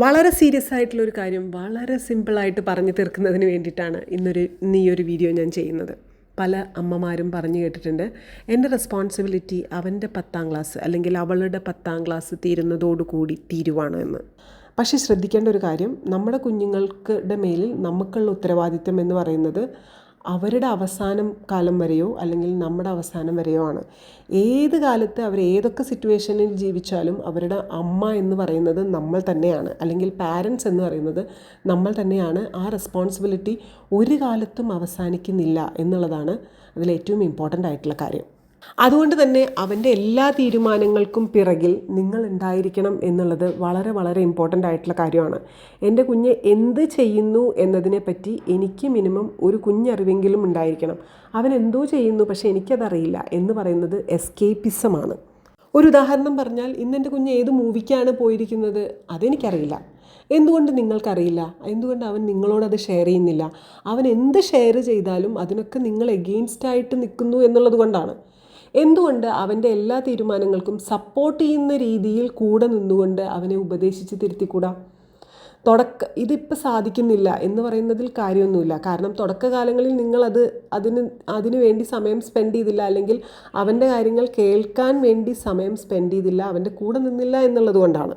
വളരെ സീരിയസ് ആയിട്ടുള്ള ഒരു കാര്യം വളരെ സിമ്പിളായിട്ട് പറഞ്ഞു തീർക്കുന്നതിന് വേണ്ടിയിട്ടാണ് ഇന്നൊരു ഇന്ന് ഈ ഒരു വീഡിയോ ഞാൻ ചെയ്യുന്നത്. പല അമ്മമാരും പറഞ്ഞു കേട്ടിട്ടുണ്ട് എന്റെ റെസ്പോൺസിബിലിറ്റി അവന്റെ പത്താം ക്ലാസ് അല്ലെങ്കിൽ അവളുടെ പത്താം ക്ലാസ് തീരുന്നതോടുകൂടി തീരുവാണ് എന്ന്. പക്ഷേ ശ്രദ്ധിക്കേണ്ട ഒരു കാര്യം നമ്മുടെ കുഞ്ഞുങ്ങൾക്കുടെ മേലിൽ നമുക്കുള്ള ഉത്തരവാദിത്തം എന്ന് പറയുന്നത് അവരുടെ അവസാനം കാലം വരെയോ അല്ലെങ്കിൽ നമ്മുടെ അവസാനം വരെയോ ആണ്. ഏത് കാലത്ത് അവർ ഏതൊക്കെ സിറ്റുവേഷനിൽ ജീവിച്ചാലും അവരുടെ അമ്മ എന്ന് പറയുന്നത് നമ്മൾ തന്നെയാണ്. അല്ലെങ്കിൽ പാരൻസ് എന്ന് പറയുന്നത് നമ്മൾ തന്നെയാണ്. ആ റെസ്പോൺസിബിലിറ്റി ഒരു കാലത്തും അവസാനിക്കുന്നില്ല എന്നുള്ളതാണ് അതിൽ ഏറ്റവും ഇമ്പോർട്ടന്റ് ആയിട്ടുള്ള കാര്യം. അതുകൊണ്ട് തന്നെ അവന്റെ എല്ലാ തീരുമാനങ്ങൾക്കും പിറകിൽ നിങ്ങൾ ഉണ്ടായിരിക്കണം എന്നുള്ളത് വളരെ വളരെ ഇമ്പോർട്ടന്റ് ആയിട്ടുള്ള കാര്യമാണ്. എന്റെ കുഞ്ഞ് എന്ത് ചെയ്യുന്നു എന്നതിനെ പറ്റി എനിക്ക് മിനിമം ഒരു കുഞ്ഞറിവെങ്കിലും ഉണ്ടായിരിക്കണം. അവൻ എന്തോ ചെയ്യുന്നു പക്ഷേ എനിക്കതറിയില്ല എന്ന് പറയുന്നത് എസ്കേപ്പിസമാണ് ഒരു ഉദാഹരണം പറഞ്ഞാൽ ഇന്ന് എന്റെ കുഞ്ഞ് ഏത് മൂവിക്കാണ് പോയിരിക്കുന്നത് അതെനിക്കറിയില്ല. എന്തുകൊണ്ട് നിങ്ങൾക്കറിയില്ല? എന്തുകൊണ്ട് അവൻ നിങ്ങളോടത് ഷെയർ ചെയ്യുന്നില്ല? അവൻ എന്ത് ഷെയർ ചെയ്താലും അതിനൊക്കെ നിങ്ങൾ എഗെയിൻസ്റ്റ് ആയിട്ട് നിൽക്കുന്നു എന്നുള്ളത് കൊണ്ടാണ്. എന്തുകൊണ്ട് അവന്റെ എല്ലാ തീരുമാനങ്ങൾക്കും സപ്പോർട്ട് ചെയ്യുന്ന രീതിയിൽ കൂടെ നിന്നുകൊണ്ട് അവനെ ഉപദേശിച്ച് തിരുത്തിക്കൂടാ? തുടക്ക ഇതിപ്പോൾ സാധിക്കുന്നില്ല എന്ന് പറയുന്നതിൽ കാര്യമൊന്നുമില്ല. കാരണം തുടക്കകാലങ്ങളിൽ നിങ്ങളത് അതിന് അതിനു വേണ്ടി സമയം സ്പെൻഡ് ചെയ്തില്ല. അല്ലെങ്കിൽ അവന്റെ കാര്യങ്ങൾ കേൾക്കാൻ വേണ്ടി സമയം സ്പെൻഡ് ചെയ്തില്ല. അവന്റെ കൂടെ നിന്നില്ല എന്നുള്ളത് കൊണ്ടാണ്.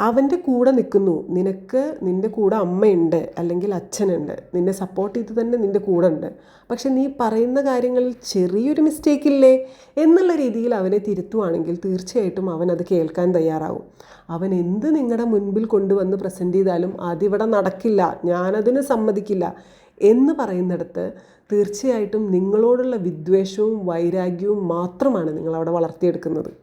അവന്റെ കൂടെ നിൽക്കുന്നു. നിനക്ക് നിന്റെ കൂടെ അമ്മയുണ്ട് അല്ലെങ്കിൽ അച്ഛനുണ്ട്. നിന്നെ സപ്പോർട്ട് ചെയ്ത് തന്നെ നിന്റെ കൂടെ ഉണ്ട്. പക്ഷെ നീ പറയുന്ന കാര്യങ്ങളിൽ ചെറിയൊരു മിസ്റ്റേക്ക് ഇല്ലേ? എന്നുള്ള രീതിയിൽ അവനെ തിരുത്തുവാണെങ്കിൽ തീർച്ചയായിട്ടും അവൻ അത് കേൾക്കാൻ തയ്യാറാവും. അവൻ എന്ത് നിങ്ങളുടെ മുൻപിൽ കൊണ്ടുവന്ന് പ്രസന്റ് ചെയ്താലും അതിവിടെ നടക്കില്ല. ഞാനതിന് സമ്മതിക്കില്ല എന്ന് പറയുന്നിടത്ത് തീർച്ചയായിട്ടും നിങ്ങളോടുള്ള വിദ്വേഷവും വൈരാഗ്യവും മാത്രമാണ് നിങ്ങളവിടെ വളർത്തിയെടുക്കുന്നത്.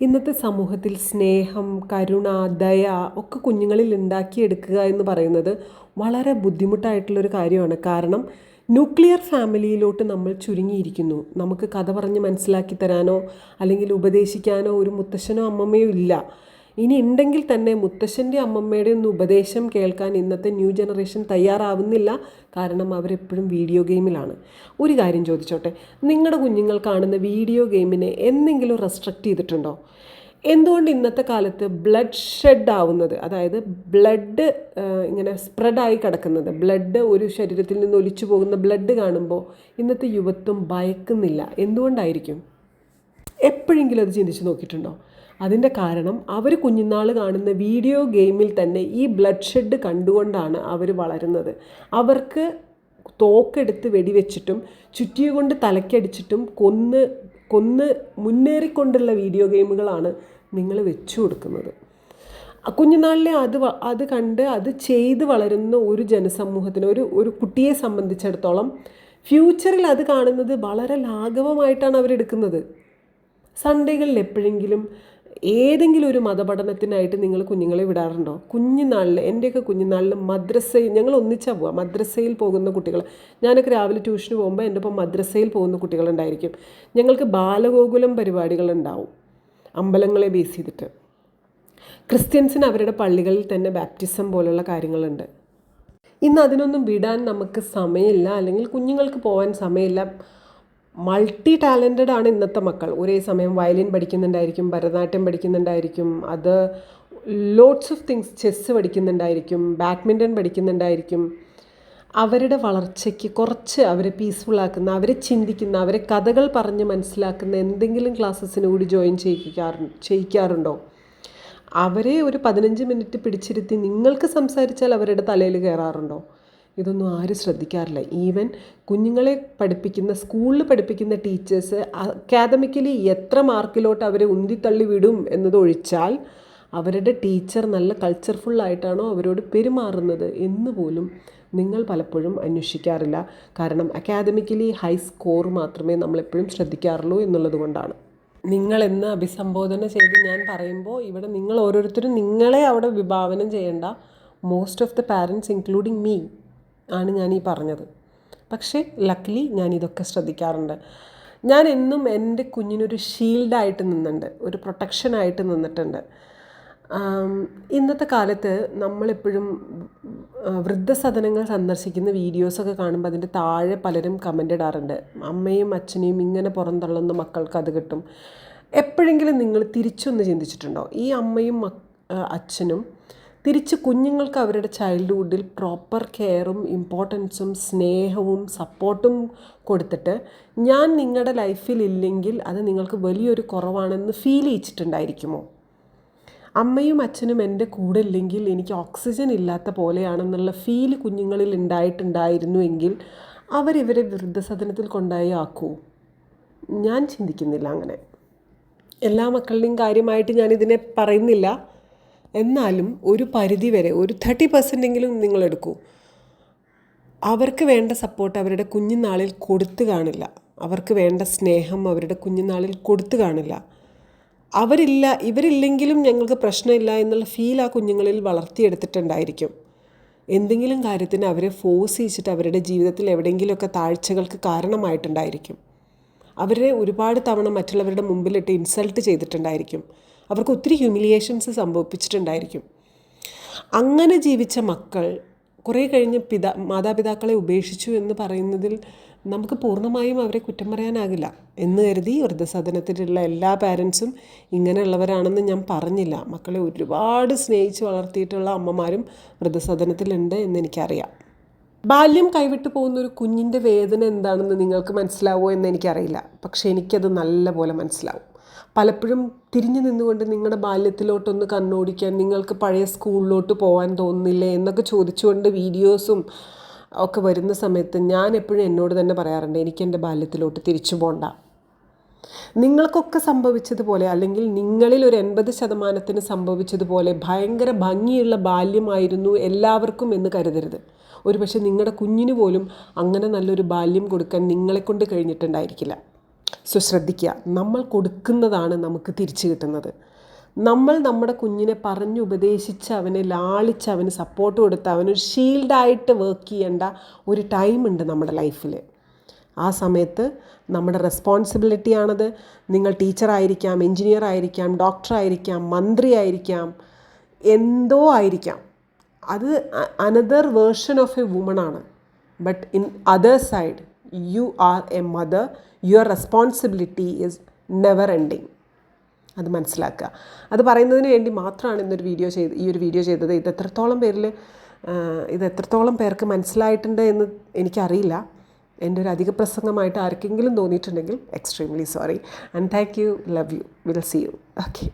ഇന്നത്തെ സമൂഹത്തിൽ സ്നേഹം കരുണ ദയ ഒക്കെ കുഞ്ഞുങ്ങളിൽ ഉണ്ടാക്കിയെടുക്കുക എന്ന് പറയുന്നത് വളരെ ബുദ്ധിമുട്ടായിട്ടുള്ളൊരു കാര്യമാണ്. കാരണം ന്യൂക്ലിയർ ഫാമിലിയിലോട്ട് നമ്മൾ ചുരുങ്ങിയിരിക്കുന്നു. നമുക്ക് കഥ പറഞ്ഞ് മനസ്സിലാക്കി തരാനോ അല്ലെങ്കിൽ ഉപദേശിക്കാനോ ഒരു മുത്തശ്ശനോ അമ്മമ്മയോ ഇല്ല. ഇനി ഉണ്ടെങ്കിൽ തന്നെ മുത്തശ്ശന്റെ അമ്മമ്മയുടെ ഒന്നും ഉപദേശം കേൾക്കാൻ ഇന്നത്തെ ന്യൂ ജനറേഷൻ തയ്യാറാവുന്നില്ല. കാരണം അവരെപ്പോഴും വീഡിയോ ഗെയിമിലാണ്. ഒരു കാര്യം ചോദിച്ചോട്ടെ നിങ്ങളുടെ കുഞ്ഞുങ്ങൾ കാണുന്ന വീഡിയോ ഗെയിമിനെ എന്തെങ്കിലും റെസ്ട്രിക്റ്റ് ചെയ്തിട്ടുണ്ടോ? എന്തുകൊണ്ട് ഇന്നത്തെ കാലത്ത് ബ്ലഡ് ഷെഡ് ആവുന്നത് അതായത് ബ്ലഡ് ഇങ്ങനെ സ്പ്രെഡായി കിടക്കുന്നത് ബ്ലഡ് ഒരു ശരീരത്തിൽ നിന്ന് ഒലിച്ചു പോകുന്ന ബ്ലഡ് കാണുമ്പോൾ ഇന്നത്തെ യുവത്വം ഭയക്കുന്നില്ല. എന്തുകൊണ്ടായിരിക്കും? എപ്പോഴെങ്കിലും അത് ചിന്തിച്ച് നോക്കിയിട്ടുണ്ടോ? അതിന്റെ കാരണം അവർ കുഞ്ഞുനാൾ കാണുന്ന വീഡിയോ ഗെയിമിൽ തന്നെ ഈ ബ്ലഡ് ഷെഡ് കണ്ടുകൊണ്ടാണ് അവർ വളരുന്നത്. അവർക്ക് തോക്കെടുത്ത് വെടിവെച്ചിട്ടും ചുറ്റിയ കൊണ്ട് തലക്കടിച്ചിട്ടും കൊന്ന് കൊന്ന് മുന്നേറിക്കൊണ്ടുള്ള വീഡിയോ ഗെയിമുകളാണ് നിങ്ങൾ വെച്ചു കൊടുക്കുന്നത്. കുഞ്ഞുനാളിലെ അത് അത് കണ്ട് അത് ചെയ്ത് വളരുന്ന ഒരു ജനസമൂഹത്തിന് ഒരു ഒരു കുട്ടിയെ സംബന്ധിച്ചിടത്തോളം ഫ്യൂച്ചറിൽ അത് കാണുന്നത് വളരെ ലാഘവമായിട്ടാണ് അവരെടുക്കുന്നത് സൺഡേകളിൽ എപ്പോഴെങ്കിലും ഏതെങ്കിലും ഒരു മതപഠനത്തിനായിട്ട് നിങ്ങൾ കുഞ്ഞുങ്ങളെ വിടാറുണ്ടോ? കുഞ്ഞുനാളിൽ എന്റെയൊക്കെ കുഞ്ഞുനാളിൽ മദ്രസയിൽ ഞങ്ങൾ ഒന്നിച്ചാൽ പോവാം. മദ്രസയിൽ പോകുന്ന കുട്ടികൾ ഞാനൊക്കെ രാവിലെ ട്യൂഷന് പോകുമ്പോൾ എന്റെ ഒപ്പം മദ്രസയിൽ പോകുന്ന കുട്ടികളുണ്ടായിരിക്കും. ഞങ്ങൾക്ക് ബാലഗോകുലം പരിപാടികളുണ്ടാവും. അമ്പലങ്ങളെ ബേസ് ചെയ്തിട്ട്. ക്രിസ്ത്യൻസിന് അവരുടെ പള്ളികളിൽ തന്നെ ബാപ്റ്റിസം പോലുള്ള കാര്യങ്ങളുണ്ട്. ഇന്ന് അതിനൊന്നും വിടാൻ നമുക്ക് സമയമില്ല. അല്ലെങ്കിൽ കുഞ്ഞുങ്ങൾക്ക് പോകാൻ സമയമില്ല. മൾട്ടി ടാലന്റഡ് ആണ് ഇന്നത്തെ മക്കൾ. ഒരേ സമയം വയലിൻ പഠിക്കുന്നുണ്ടായിരിക്കും ഭരതനാട്യം പഠിക്കുന്നുണ്ടായിരിക്കും അത് ലോട്ട്സ് ഓഫ് തിങ്സ് ചെസ്സ് പഠിക്കുന്നുണ്ടായിരിക്കും ബാഡ്മിന്റൺ പഠിക്കുന്നുണ്ടായിരിക്കും. അവരുടെ വളർച്ചയ്ക്ക് കുറച്ച് അവരെ പീസ്ഫുള്ളാക്കുന്ന അവരെ ചിന്തിക്കുന്ന അവരെ കഥകൾ പറഞ്ഞ് മനസ്സിലാക്കുന്ന എന്തെങ്കിലും ക്ലാസ്സസിന് കൂടി ജോയിൻ ചെയ്യിക്കാറു ചെയ്യിക്കാറുണ്ടോ? അവരെ ഒരു പതിനഞ്ച് മിനിറ്റ് പിടിച്ചിരുത്തി നിങ്ങൾക്ക് സംസാരിച്ചാൽ അവരുടെ തലയിൽ കയറാറുണ്ടോ? ഇതൊന്നും ആരും ശ്രദ്ധിക്കാറില്ല. ഈവൻ കുഞ്ഞുങ്ങളെ പഠിപ്പിക്കുന്ന സ്കൂളിൽ പഠിപ്പിക്കുന്ന ടീച്ചേഴ്സ് അക്കാദമിക്കലി എത്ര മാർക്കിലോട്ട് അവരെ ഉന്തിത്തള്ളി വിടും എന്നതൊഴിച്ചാൽ അവരുടെ ടീച്ചർ നല്ല കൾച്ചർഫുള്ളായിട്ടാണോ അവരോട് പെരുമാറുന്നത് എന്ന് പോലും നിങ്ങൾ പലപ്പോഴും അന്വേഷിക്കാറില്ല. കാരണം അക്കാദമിക്കലി ഹൈ സ്കോർ മാത്രമേ നമ്മളെപ്പോഴും ശ്രദ്ധിക്കാറുള്ളൂ എന്നുള്ളത് കൊണ്ടാണ്. നിങ്ങളെന്ന് അഭിസംബോധന ചെയ്ത് ഞാൻ പറയുമ്പോൾ ഇവിടെ നിങ്ങൾ ഓരോരുത്തരും നിങ്ങളെ അവിടെ വിഭാവനം ചെയ്യേണ്ട. Most of the parents including me ആണ് ഞാൻ ഈ പറഞ്ഞത്. പക്ഷേ ലക്കിലി ഞാൻ ഇതൊക്കെ ശ്രദ്ധിക്കാറുണ്ട്. ഞാൻ എന്നും എന്റെ കുഞ്ഞിനൊരു ഷീൽഡായിട്ട് നിന്നുണ്ട് ഒരു പ്രൊട്ടക്ഷനായിട്ട് നിന്നിട്ടുണ്ട്. ഇന്നത്തെ കാലത്ത് നമ്മളെപ്പോഴും വൃദ്ധസദനങ്ങൾ സന്ദർശിക്കുന്ന വീഡിയോസൊക്കെ കാണുമ്പോൾ അതിന്റെ താഴെ പലരും കമന്റ് ഇടാറുണ്ട്. അമ്മയും അച്ഛനെയും ഇങ്ങനെ പുറന്തള്ളുന്ന മക്കൾക്ക് അത് കിട്ടും. എപ്പോഴെങ്കിലും നിങ്ങൾ തിരിച്ചൊന്ന് ചിന്തിച്ചിട്ടുണ്ടോ? ഈ അമ്മയും അച്ഛനും തിരിച്ച് കുഞ്ഞുങ്ങൾക്ക് അവരുടെ ചൈൽഡ്ഹുഡിൽ പ്രോപ്പർ കെയറും ഇമ്പോർട്ടൻസും സ്നേഹവും സപ്പോർട്ടും കൊടുത്തിട്ട് ഞാൻ നിങ്ങളുടെ ലൈഫിൽ ഇല്ലെങ്കിൽ അത് നിങ്ങൾക്ക് വലിയൊരു കുറവാണെന്ന് ഫീൽ ചെയ്യിച്ചിട്ടുണ്ടായിരിക്കുമോ അമ്മയും അച്ഛനും എന്റെ കൂടെ ഇല്ലെങ്കിൽ എനിക്ക് ഓക്സിജൻ ഇല്ലാത്ത പോലെയാണെന്നുള്ള ഫീൽ കുഞ്ഞുങ്ങളിൽ ഉണ്ടായിട്ടുണ്ടായിരുന്നുവെങ്കിൽ അവരിവരെ വൃദ്ധസദനത്തിൽ കൊണ്ടായി ആക്കൂ. ഞാൻ ചിന്തിക്കുന്നില്ല അങ്ങനെ. എല്ലാ മക്കളുടെയും കാര്യമായിട്ട് ഞാനിതിനെ പറയുന്നില്ല. എന്നാലും ഒരു പരിധി വരെ ഒരു തേർട്ടി പെർസെന്റെങ്കിലും നിങ്ങൾ എടുക്കൂ. അവർക്ക് വേണ്ട സപ്പോർട്ട് അവരുടെ കുഞ്ഞുനാളിൽ കൊടുത്തു കാണില്ല. അവർക്ക് വേണ്ട സ്നേഹം അവരുടെ കുഞ്ഞുനാളിൽ കൊടുത്തു കാണില്ല. അവരില്ല ഇവരില്ലെങ്കിലും ഞങ്ങൾക്ക് പ്രശ്നമില്ല എന്നുള്ള ഫീൽ ആ കുഞ്ഞുങ്ങളിൽ വളർത്തിയെടുത്തിട്ടുണ്ടായിരിക്കും. എന്തെങ്കിലും കാര്യത്തിന് അവരെ ഫോഴ്സ് ചെയ്യിച്ചിട്ട് അവരുടെ ജീവിതത്തിൽ എവിടെയെങ്കിലുമൊക്കെ താഴ്ചകൾക്ക് കാരണമായിട്ടുണ്ടായിരിക്കും. അവരെ ഒരുപാട് തവണ മറ്റുള്ളവരുടെ മുമ്പിലിട്ട് ഇൻസൾട്ട് ചെയ്തിട്ടുണ്ടായിരിക്കും. അവർക്ക് ഒത്തിരി ഹ്യൂമിലിയേഷൻസ് സംഭവിപ്പിച്ചിട്ടുണ്ടായിരിക്കും. അങ്ങനെ ജീവിച്ച മക്കൾ കുറേ കഴിഞ്ഞ് പിതാ മാതാപിതാക്കളെ ഉപേക്ഷിച്ചു എന്ന് പറയുന്നതിൽ നമുക്ക് പൂർണമായും അവരെ കുറ്റം പറയാനാകില്ല. എന്ന് കരുതി വൃദ്ധസദനത്തിലുള്ള എല്ലാ പാരൻസും ഇങ്ങനെയുള്ളവരാണെന്ന് ഞാൻ പറഞ്ഞില്ല. മക്കളെ ഒരുപാട് സ്നേഹിച്ച് വളർത്തിയിട്ടുള്ള അമ്മമാരും വൃദ്ധസദനത്തിലുണ്ട് എന്ന് എനിക്കറിയാം. ബാല്യം കൈവിട്ടു പോകുന്ന ഒരു കുഞ്ഞിന്റെ വേദന എന്താണെന്ന് നിങ്ങൾക്ക് മനസ്സിലാവുമോ എന്ന് എനിക്കറിയില്ല. പക്ഷേ എനിക്കത് നല്ലപോലെ മനസ്സിലാവും. പലപ്പോഴും തിരിഞ്ഞു നിന്നുകൊണ്ട് നിങ്ങളുടെ ബാല്യത്തിലോട്ടൊന്ന് കണ്ണോടിക്കാൻ നിങ്ങൾക്ക് പഴയ സ്കൂളിലോട്ട് പോകാൻ തോന്നുന്നില്ലേ എന്നൊക്കെ ചോദിച്ചുകൊണ്ട് വീഡിയോസും ഒക്കെ വരുന്ന സമയത്ത് ഞാൻ എപ്പോഴും എന്നോട് തന്നെ പറയാറുണ്ട് എനിക്ക് എന്റെ ബാല്യത്തിലോട്ട് തിരിച്ചു പോകണ്ട നിങ്ങൾക്കൊക്കെ സംഭവിച്ചതുപോലെ അല്ലെങ്കിൽ നിങ്ങളിൽ ഒരു എൺപത് ശതമാനത്തിന് സംഭവിച്ചതുപോലെ ഭയങ്കര ഭംഗിയുള്ള ബാല്യമായിരുന്നു എല്ലാവർക്കും എന്ന് കരുതരുത്. ഒരുപക്ഷെ നിങ്ങളുടെ കുഞ്ഞിന് പോലും അങ്ങനെ നല്ലൊരു ബാല്യം കൊടുക്കാൻ നിങ്ങളെക്കൊണ്ട് കഴിഞ്ഞിട്ടുണ്ടായിരിക്കില്ല. സോ ശ്രദ്ധിക്കുക. നമ്മൾ കൊടുക്കുന്നതാണ് നമുക്ക് തിരിച്ചു കിട്ടുന്നത്. നമ്മൾ നമ്മുടെ കുഞ്ഞിനെ പറഞ്ഞ് ഉപദേശിച്ച് അവനെ ലാളിച്ച് അവന് സപ്പോർട്ട് കൊടുത്ത് അവനൊരു ഷീൽഡായിട്ട് വർക്ക് ചെയ്യേണ്ട ഒരു ടൈമുണ്ട് നമ്മുടെ ലൈഫിൽ ആ സമയത്ത് നമ്മുടെ റെസ്പോൺസിബിലിറ്റിയാണത് നിങ്ങൾ ടീച്ചറായിരിക്കാം എൻജിനീയർ ആയിരിക്കാം ഡോക്ടർ ആയിരിക്കാം മന്ത്രി ആയിരിക്കാം എന്തോ ആയിരിക്കാം. അത് another version of a woman ആണ്. But in other side you are a mother your responsibility is never ending അത് മനസ്സിലാക്കുക. അത് പറയുന്നതിന് വേണ്ടി മാത്രമാണ് ഇന്നൊരു വീഡിയോ ചെയ്ത് ഈ ഒരു വീഡിയോ ചെയ്തത്. ഇത് എത്രത്തോളം പേരിൽ ഇത് എത്രത്തോളം പേർക്ക് മനസ്സിലായിട്ടുണ്ട് എന്ന് എനിക്കറിയില്ല. എന്റെ ഒരു അധിക പ്രസംഗമായിട്ട് ആർക്കെങ്കിലും തോന്നിയിട്ടുണ്ടെങ്കിൽ extremely sorry and thank you love you will see you okay